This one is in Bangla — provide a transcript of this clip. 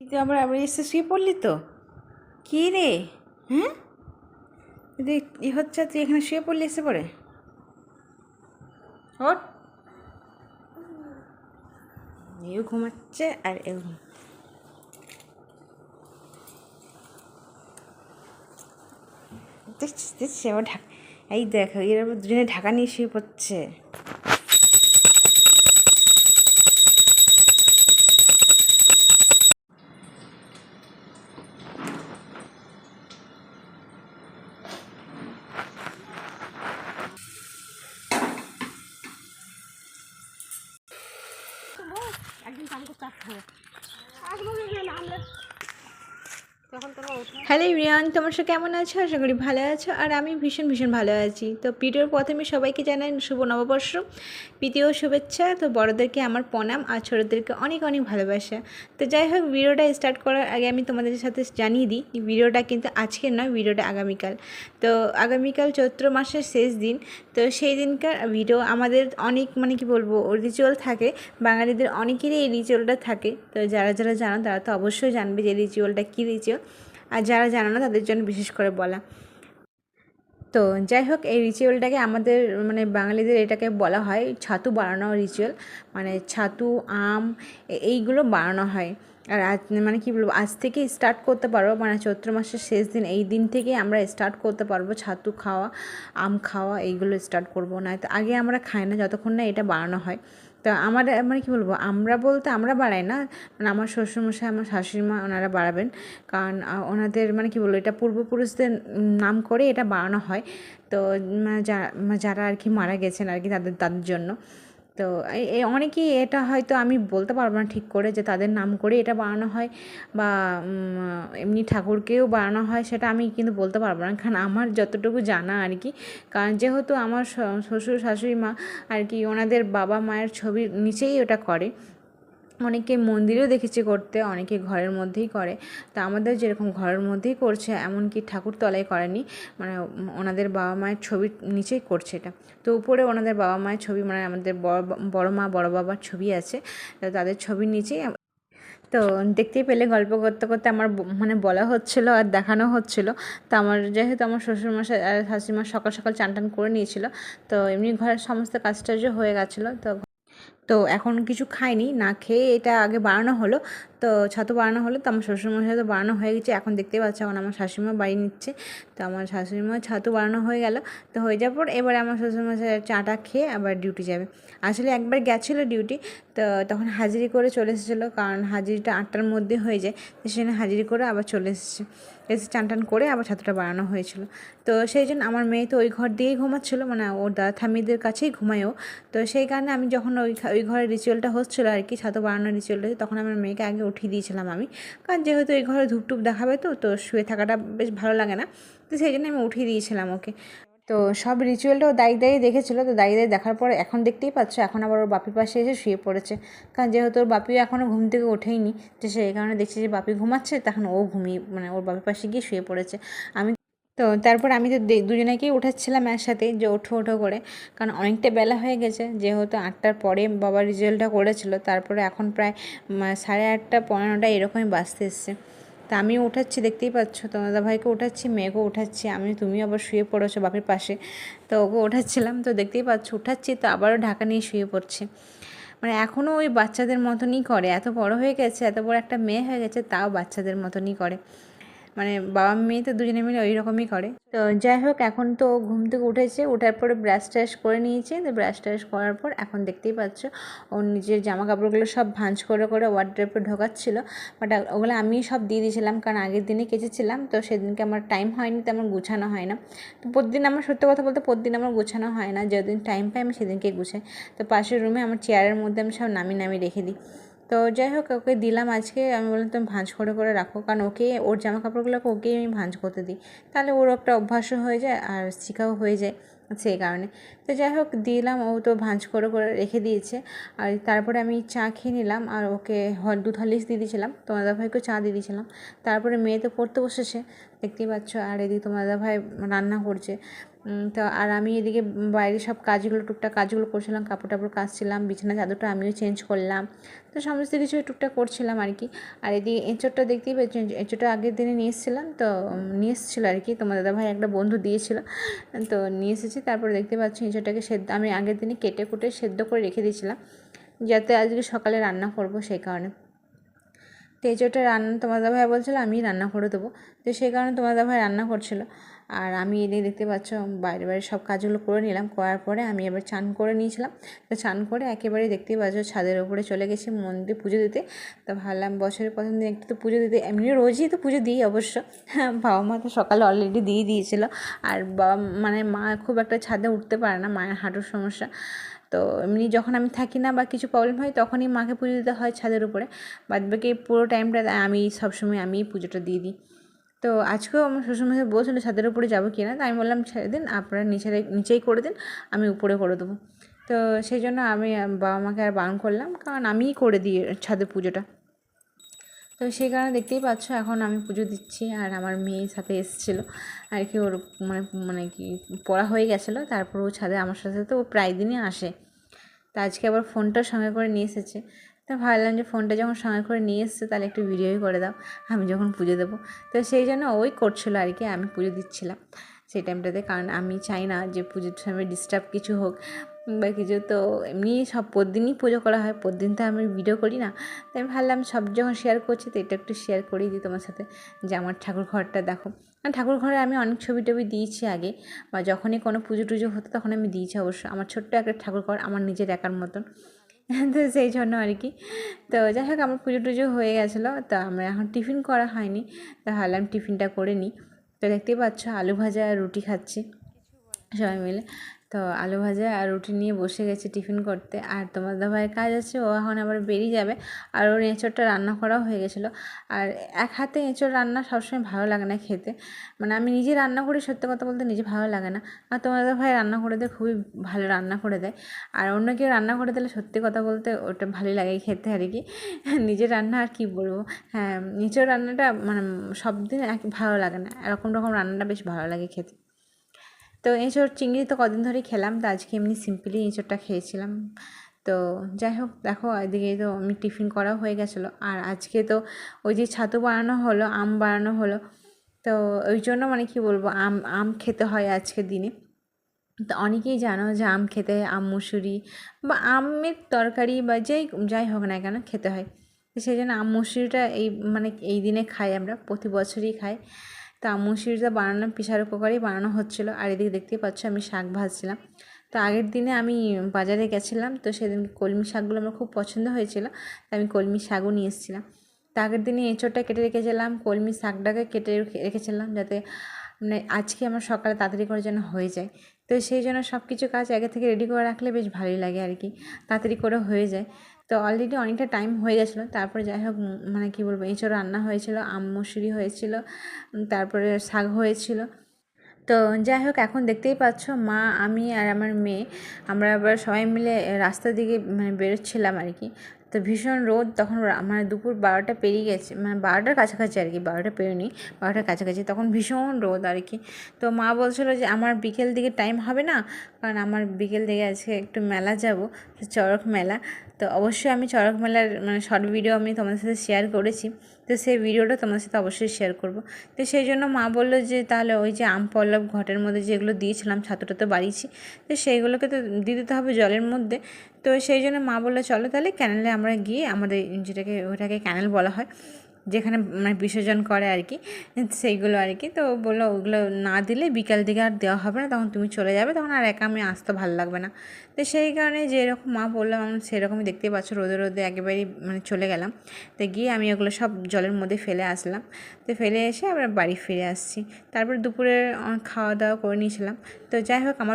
তুই আবার আবার এসে শুয়ে পড়লি তো? কী রে? হ্যাঁ? তুই ই হচ্ছে তুই এখানে শুয়ে পড়লি এসে পড়ে? ওর এও ঘুমাচ্ছে আর এও দেখছিস দেখছিস আবার ঢাকা এই দেখো, এর দুজনে ঢাকা নিয়ে শুয়ে পড়ছে। একদিন আমি তো আসতে হবে আসব আমরা হ্যালো রিয়ান তোমার সব কেমন আছো? আশা করি ভালো আছো। আর আমি ভীষণ ভীষণ ভালো আছি। তো ভিডিওর প্রথমে সবাইকে জানাই শুভ নববর্ষ। প্রীতীয় শুভেচ্ছা। তো বড়োদেরকে আমার প্রণাম। আর ছোটোদেরকে অনেক অনেক ভালোবাসা। তো যাই হোক, ভিডিওটা স্টার্ট করার আগে আমি তোমাদের সাথে জানিয়ে দিই ভিডিওটা কিন্তু আজকের নয়, ভিডিওটা আগামীকাল। তো আগামীকাল চৈত্র মাসের শেষ দিন। তো সেই দিনকার ভিডিও আমাদের অনেক মানে কি বলব রিচুয়াল থাকে। বাঙালিদের অনেকেরই এই রিচুয়ালটা থাকে। তো যারা যারা জানো, তারা তো অবশ্যই জানবে যে রিচুয়ালটা কী রিচুয়াল আর যারা জানো না, তাদের জন্য বিশেষ করে বলা। তো যাই হোক, এই রিচুয়ালটাকে আমাদের মানে বাঙালিদের এটাকে বলা হয় ছাতু বানানো রিচুয়াল মানে ছাতু, আম এইগুলো বানানো হয়। আর আজ মানে কি বলব, আজ থেকে স্টার্ট করতে পারব মানে চৈত্র মাসের শেষ দিন, এই দিন থেকে আমরা স্টার্ট করতে পারব, ছাতু খাওয়া, আম খাওয়া, এইগুলো স্টার্ট করব। না তো আগে আমরা খাই না, যতক্ষণ না এটা বানানো হয়। তো আমার মানে কী বলব, আমরা বলতে আমরা বাড়াই না। মানে আমার শ্বশুরমশাই, আমার শাশুড়ি মা ওনারা বাড়াবেন। কারণ ওনাদের মানে কী বলব, এটা পূর্বপুরুষদের নাম করে এটা বাড়ানো হয়। তো মানে যা- মানে যারা আর কি মারা গেছেন আর কি তাদের তাদের জন্য। তো অনেকেই এটা হয়তো আমি বলতে পারব না ঠিক করে যে তাদের নাম করে এটা বানানো হয় বা এমনি ঠাকুরকেও বানানো হয় সেটা আমি কিন্তু বলতে পারব না। কারণ আমার যতটুকু জানা আর কি, কারণ যেহেতু আমার শ্বশুর, শাশুড়ি মা আর কি ওনাদের বাবা মায়ের ছবির নিচেই ওটা করে অনেকে মন্দিরেও দেখেছি করতে, অনেকে ঘরের মধ্যেই করে। তা আমাদের যেরকম ঘরের মধ্যেই করছে, এমনকি ঠাকুর তলায় করেনি। মানে ওনাদের বাবা মায়ের ছবির নিচেই করছে এটা। তো উপরে ওনাদের বাবা মায়ের ছবি মানে আমাদের বড় মা, বড় বাবার ছবি আছে। তাদের ছবির নিচেই তো দেখতেই পেলে গল্প করতে করতে আমার মানে বলা হচ্ছিল আর দেখানো হচ্ছিল। তো আমার যেহেতু আমার শ্বশুরমশাই আর শাশুড়িমা সকাল সকাল চান টান করে নিয়েছিল, তো এমনি ঘরের সমস্ত কাজ টাজও হয়ে গেছিল। তো তো এখন কিছু খাইনি না খেয়ে এটা আগে বানানো হলো। তো ছাতু বানানো হলো তো আমার শ্বশুরমশাই তো বানানো হয়ে গেছে। এখন দেখতেই পাচ্ছি এখন আমার শাশুড়িমা বাড়ি নিচ্ছে। তো আমার শাশুড়িমা ছাতু বানানো হয়ে গেল। তো হয়ে যাওয়ার পর এবারে আমার শ্বশুরমশাই চাটা খেয়ে আবার ডিউটি যাবে। আসলে একবার গেছিল ডিউটি তো তখন হাজিরি করে চলে এসেছিল। কারণ হাজিরিটা আটটার মধ্যে হয়ে যায়। তো সেখানে হাজিরি করে আবার চলে এসেছে। এসে চান টান করে আবার ছাতুটা বানানো হয়েছিল। তো সেই জন্য আমার মেয়ে তো ওই ঘর দিয়েই ঘুমাচ্ছিলো। মানে ওর দাদা ঠাম্মিদের কাছেই ঘুমায়ও। তো সেই কারণে আমি যখন ওই ওই ঘরের রিচুয়ালটা হচ্ছিল আর কি, ছাতু বানানোর রিচুয়ালটা তখন আমার মেয়েকে আগে উঠিয়ে দিয়েছিলাম আমি। কারণ যেহেতু এই ঘরে ধূপটুপ দেখাবে তো তো শুয়ে থাকাটা বেশ ভালো লাগে না। তো সেই জন্য আমি উঠিয়ে দিয়েছিলাম ওকে। তো সব রিচুয়ালটাও দায়ী দায়ী দেখেছিলো, তো দায়ী দায়ী দেখার পরে এখন দেখতেই পাচ্ছ, এখন আবার ওর বাপির পাশে এসে শুয়ে পড়েছে। কারণ যেহেতু ওর বাপিও এখনও ঘুম থেকে ওঠেইনি, তো সেই কারণে দেখছি যে বাপি ঘুমাচ্ছে, তখন ও ঘুমিয়ে মানে ওর বাপির পাশে গিয়ে শুয়ে পড়েছে। আমি তো তারপর আমি তো দুজনেকেই উঠাচ্ছিলাম একসাথে যে ওঠো ওঠো করে। কারণ অনেকটা বেলা হয়ে গেছে, যেহেতু আটটার পরে বাবা রিজাল্টটা করেছিল, তারপরে এখন প্রায় সাড়ে আটটা, পনেরোটা এরকমই বাজতে এসছে। তা আমি উঠাচ্ছি, দেখতেই পাচ্ছ তোমাদের ভাইকে উঠাচ্ছি, মেয়েকেও উঠাচ্ছি আমি তুমি আবার শুয়ে পড়েছো বাপের পাশে। তো ওকে উঠাচ্ছিলাম, তো দেখতেই পাচ্ছ, উঠাচ্ছি, তো আবারও ঢাকা নিয়ে শুয়ে পড়ছে। মানে এখনও ওই বাচ্চাদের মতনই করে, এত বড় হয়ে গেছে, এত বড় একটা মেয়ে হয়ে গেছে, তাও বাচ্চাদের মতনই করে। মানে বাবা মেয়ে তো দুজনে মিলে ওই রকমই করে। তো যাই হোক, এখন তো ঘুম থেকে উঠেছে ওঠার পরে ব্রাশ ট্রাশ করে নিয়েছে, তো ব্রাশ ট্রাশ করার পর এখন দেখতেই পাচ্ছ ওর নিজের জামা কাপড়গুলো সব ভাঁজ করে করে ওয়ার্ড্রপে ঢোকাচ্ছিল। বাট ওগুলো আমি সব দিয়ে দিয়েছিলাম, কারণ আগের দিনে কেচেছিলাম, তো সেদিনকে আমার টাইম হয়নি, তো আমার গুছানো হয় না। তো প্রতিদিন আমার সত্যি কথা বলতে প্রতিদিন আমার গোছানো হয় না যেদিন টাইম পাই আমি সেদিনকে গুছাই। তো পাশের রুমে আমার চেয়ারের মধ্যে আমি সব নামিয়ে নামিয়ে রেখে দিই। তো যাই হোক, ওকে দিলাম আজকে। আমি বললাম, তুমি ভাঁজ করে করে রাখো। কারণ ওকে, ওর জামা কাপড়গুলোকে ওকেই আমি ভাঁজ করতে দিই। তাহলে ওর একটা অভ্যাসও হয়ে যায় আর শিখাও হয়ে যায় সেই কারণে। তো যাই হোক, দিলাম। ও তো ভাঁজ করে করে রেখে দিয়েছে। আর তারপরে আমি চা খেয়ে নিলাম আর ওকে দুধ হলিক্স দিয়ে দিয়েছিলাম। তোমাদের ভাইকে চা দিয়ে দিয়েছিলাম। তারপরে মেয়ে তো পড়তে বসেছে, দেখতেই পাচ্ছ। আর এদিকে তোমার দাদা ভাই রান্না করছে। তো আর আমি এদিকে বাইরে সব কাজগুলো, টুকটাক কাজগুলো করছিলাম। কাপড় টাপড় কাচছিলাম, বিছানা চাদরটা আমিও চেঞ্জ করলাম। তো সমস্ত কিছু টুকটাক করছিলাম আর কি। আর এদিকে এঁচোড়টা দেখতেই পাচ্ছি, এঁচোড়টা আগের দিনে নিয়ে এসেছিলাম। তো নিয়ে এসেছিল আর কি। তোমার দাদা ভাই একটা বন্ধু দিয়েছিল। তো নিয়ে এসেছি। তারপরে দেখতে পাচ্ছি এঁচোড়টাকে সেদ্ধ, আমি আগের দিনে কেটে কুটে সেদ্ধ করে রেখে দিয়েছিলাম, যাতে আজকে সকালে রান্না করব সেই কারণে। তো এঁচোড়টা রান্না, তোমার দাদাভাই বলছিলো, আমি রান্না করে দেবো। তো সেই কারণে তোমার দাদাভাই রান্না করছিল। আর আমি এদিকে দেখতে পাচ্ছ, বাইরে বাইরে সব কাজগুলো করে নিলাম। করার পরে আমি এবার চান করে নিয়েছিলাম। তো চান করে একেবারে দেখতেই পাচ্ছ, ছাদের ওপরে চলে গেছি মন্দিরে পুজো দিতে। তো ভাবলাম বছরের প্রথম দিন একটু তো পুজো দিতে এমনি রোজই তো পুজো দিই অবশ্য। হ্যাঁ বাবা মা তো সকালে অলরেডি দিয়ে দিয়েছিলো। আর বাবা মানে মা খুব একটা ছাদে উঠতে পারে না, মায়ের হাঁটুর সমস্যা। তো এমনি যখন আমি থাকি না বা কিছু প্রবলেম হয়, তখনই মাকে পুজো দিতে হয় ছাদের উপরে। বাদ বাকি পুরো টাইমটা আমি সবসময় আমি পুজোটা দিয়ে দিই। তো আজকেও আমার শ্বশুরমশাই বলছিল ছাদের উপরে যাব কি না, তো আমি বললাম ছেড়ে দিন, আপনারা নিচে নিচেই করে দিন, আমি উপরে করে দেবো। তো সেই জন্য আমি, বাবা মাকে আর বারণ করলাম, কারণ আমিই করে দিই ছাদের পুজোটা। তো সেই কারণে দেখতেই পাচ্ছ এখন আমি পুজো দিচ্ছি আর আমার মেয়ের সাথে এসেছিল। আর কি ওর মানে মানে কি পড়া হয়ে গেছিল, তারপর ও ছাদে আমার সাথে, তো ও প্রায় দিনই আসে। তো আজকে আবার ফোনটা সঙ্গে করে নিয়ে এসেছে। তো ভাবলাম যে ফোনটা যখন সঙ্গে করে নিয়ে এসছে, তাহলে একটু ভিডিওই করে দাও, আমি যখন পুজো দেবো। তো সেই জন্য ওই করছিল আর কি, আমি পুজো দিচ্ছিলাম। সেই টাইমটাতে কারণ আমি চাই না যে পুজোর সময় ডিস্টার্ব কিছু হোক। বা কিছু তো এমনি সব প্রতিদিনই পুজো করা হয়, প্রতিদিন তো আমি ভিডিও করি না। তাই আমি ভাবলাম সব যখন শেয়ার করছি তো এটা একটু শেয়ার করেই দিই তোমার সাথে যে আমার ঠাকুর ঘরটা দেখো। আর ঠাকুর ঘরে আমি অনেক ছবি টবি দিয়েছি আগে, বা যখনই কোনো পুজো টুজো হতো তখন আমি দিয়েছি অবশ্য। আমার ছোট্ট একটা ঠাকুর ঘর আমার নিজের একার মতন। তো সেই জন্য আর কি। তো যাই হোক, আমার পুজো টুজো হয়ে গেছিল, তো আমরা এখন টিফিন করা হয়নি। তো ভাবলাম টিফিনটা করে নিই। তো দেখতেই পাচ্ছ, আলু ভাজা রুটি খাচ্ছি। সবাই মিলে। তো আলু ভাজা আর রুটি নিয়ে বসে গেছে টিফিন করতে। আর তোমার দাভাইয়ের কাজ আছে, ও এখন আবার বেরিয়ে যাবে। আর ওর এঁচোড়টা রান্না করাও হয়ে গেছিল। আর এক হাতে এঁচোড় রান্না সবসময় ভালো লাগে না খেতে। মানে আমি নিজে রান্না করি, সত্যি কথা বলতে নিজে ভালো লাগে না। আর তোমার দাভাই রান্না করে দেয়, খুবই ভালো রান্না করে দেয়। আর অন্য কেউ রান্না করে দিলে সত্যি কথা বলতে ওটা ভালোই লাগে খেতে আর কি। নিজের রান্না আর কি বলব? হ্যাঁ এঁচোড় রান্নাটা মানে সব দিন এক ভালো লাগে না। এরকম রকম রান্নাটা বেশ ভালো লাগে খেতে। তো এঁচোড় চিংড়ি তো কদিন ধরেই খেলাম, তো আজকে এমনি সিম্পলি এঁচোড়টা খেয়েছিলাম। তো যাই হোক, দেখো এদিকে তো আমি টিফিন করাও হয়ে গেছিল। আর আজকে তো ওই যে ছাতু বানানো হলো, আম বানানো হলো। তো ওই জন্য মানে কি বলব, আম আম খেতে হয় আজকের দিনে। তো অনেকেই জানো যে আম খেতে আম, মুসুরি বা আমের তরকারি বা যেই যাই হোক না কেন খেতে হয়। সেই জন্য আম, মুসুরিটা এই মানে এই দিনে খাই আমরা, প্রতি বছরই খাই। তো আম মুসুরিটা বানানো প্রেশার কুকারেই বানানো হচ্ছিল। আর এদিকে দেখতেই পাচ্ছ আমি শাক ভাজছিলাম। তো আগের দিনে আমি বাজারে গেছিলাম, তো সেদিন কলমি শাকগুলো আমার খুব পছন্দ হয়েছিল তো আমি কলমি শাকও নিয়ে এসেছিলাম। তো আগের দিনে এঁচোড়টা কেটে রেখেছিলাম, কলমি শাকটাকে কেটে রেখে- রেখেছিলাম যাতে মানে আজকে আমার সকালে তাড়াতাড়ি করে যেন হয়ে যায়। তো সেই জন্য সব কিছু কাজ আগে থেকে রেডি করে রাখলে বেশ ভালোই লাগে আর কি, তাড়াতাড়ি করে হয়ে যায়। তো অলরেডি অনেকটা টাইম হয়ে গেছিল। তারপরে যাই হোক মানে কী বলব এঁচো রান্না হয়েছিল, আম মুসুরি হয়েছিল তারপরে শাক হয়েছিল। তো যাই হোক, এখন দেখতেই পাচ্ছ মা, আমি আর আমার মেয়ে, আমরা আবার সবাই মিলে রাস্তার দিকে মানে বেরোচ্ছিলাম আর কি। তো ভীষণ রোদ, তখন মানে দুপুর বারোটা পেরিয়ে গেছে মানে বারোটার কাছাকাছি আর কি, বারোটা পেরোনি বারোটার কাছাকাছি, তখন ভীষণ রোদ আর কি। তো মা বলছিলো যে আমার বিকেল দিকে টাইম হবে না, কারণ আমার বিকেল দিকে আজকে একটু মেলা যাব চড়ক মেলা। তো অবশ্যই আমি চড়ক মেলার মানে শর্ট ভিডিও আমি তোমাদের সাথে শেয়ার করেছি। তো সেই ভিডিওটা তোমার সাথে অবশ্যই শেয়ার করব। তো সেই জন্য মা বলল যে, তাহলে ওই যে আম পল্লব ঘটের মধ্যে যেগুলো দিয়েছিলাম, ছাতুটা তো বাড়িয়েছি। তো সেইগুলোকে তো দিতে হবে জলের মধ্যে। তো সেই জন্য মা বলল, চলো তাহলে ক্যানেলে আমরা গিয়ে আমাদের যেটাকে, ওটাকে ক্যানেল বলা হয়। যেখানে মানে বিসর্জন করে আর কি, সেইগুলো আর কি। তো বলল ওগুলো না দিলে বিকাল দিকে আর দেওয়া হবে না, তখন তুমি চলে যাবে, তখন আর একা আমি আসতে ভালো লাগবে না। তো সেই কারণে যেরকম মা বললাম আমি সেরকমই দেখতেই পাচ্ছ, রোদে রোদে একেবারেই মানে চলে গেলাম। তো গিয়ে আমি ওগুলো সব জলের মধ্যে ফেলে আসলাম। তো ফেলে এসে আবার বাড়ি ফিরে আসছি। তারপর দুপুরে খাওয়া দাওয়া করে নিয়েছিলাম। তো যাই হোক, আমার